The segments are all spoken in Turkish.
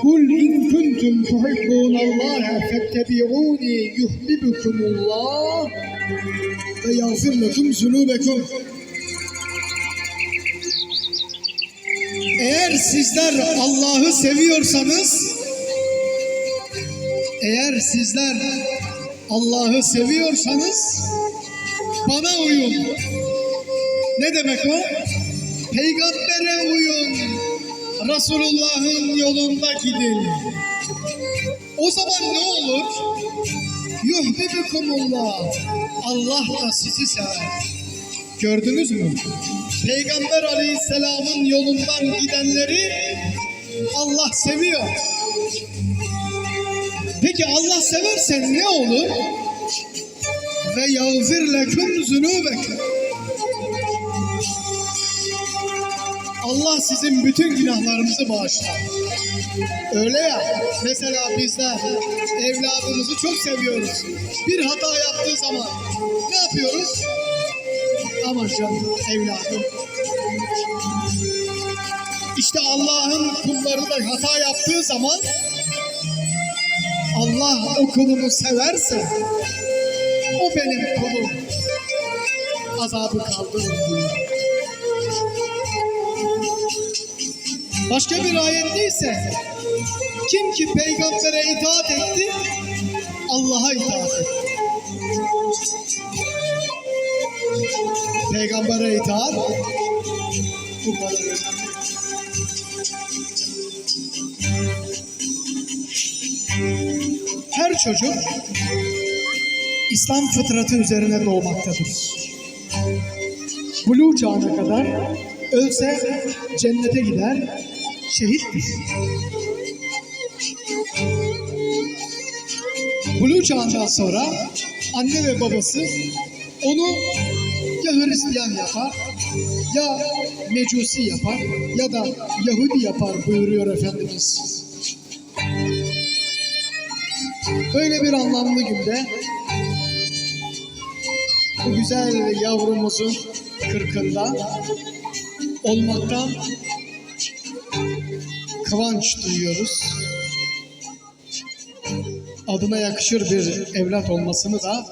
Kul in kuntum tuhibbunallaha fettebi'uni yuhibbukumullah ve yaghfir lekum zunubekum. Eğer sizler Allah'ı seviyorsanız eğer sizler Allah'ı seviyorsanız bana uyun. Ne demek o? Peygambere uyun. Resulullah'ın yolunda gidin. O zaman ne olur? Yuhbibukumullah. Allah da sizi sever. Gördünüz mü? Peygamber aleyhisselamın yolundan gidenleri Allah seviyor. Peki Allah seversen ne olur? Ve yağfir leküm zunubeküm. Allah sizin bütün günahlarınızı bağışlar. Öyle ya, mesela bizler evladımızı çok seviyoruz. Bir hata yaptığı zaman ne yapıyoruz? Aman canım evladım. İşte Allah'ın kulları da hata yaptığı zaman Allah o kulumu severse o benim kulum azabı kaldırır diyor. Başka bir ayette ise kim ki peygambere itaat etti Allah'a itaat etti. Peygambere itaat bu kadar. Her çocuk İslam fıtratı üzerine doğmaktadır. Buluğ çağına kadar ölse cennete gider, şehittir. Buluğ çağından sonra anne ve babası onu ya Hristiyan yapar, ya Mecusi yapar, ya da Yahudi yapar buyuruyor Efendimiz. Böyle bir anlamlı günde bu güzel yavrumuzun kırkında olmaktan kıvanç duyuyoruz. Adına yakışır bir evlat olmasını da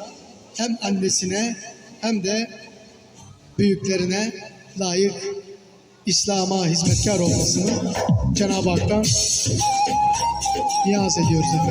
hem annesine hem de büyüklerine layık İslam'a hizmetkar olmasını Cenab-ı Hak'tan niyaz ediyoruz efendim.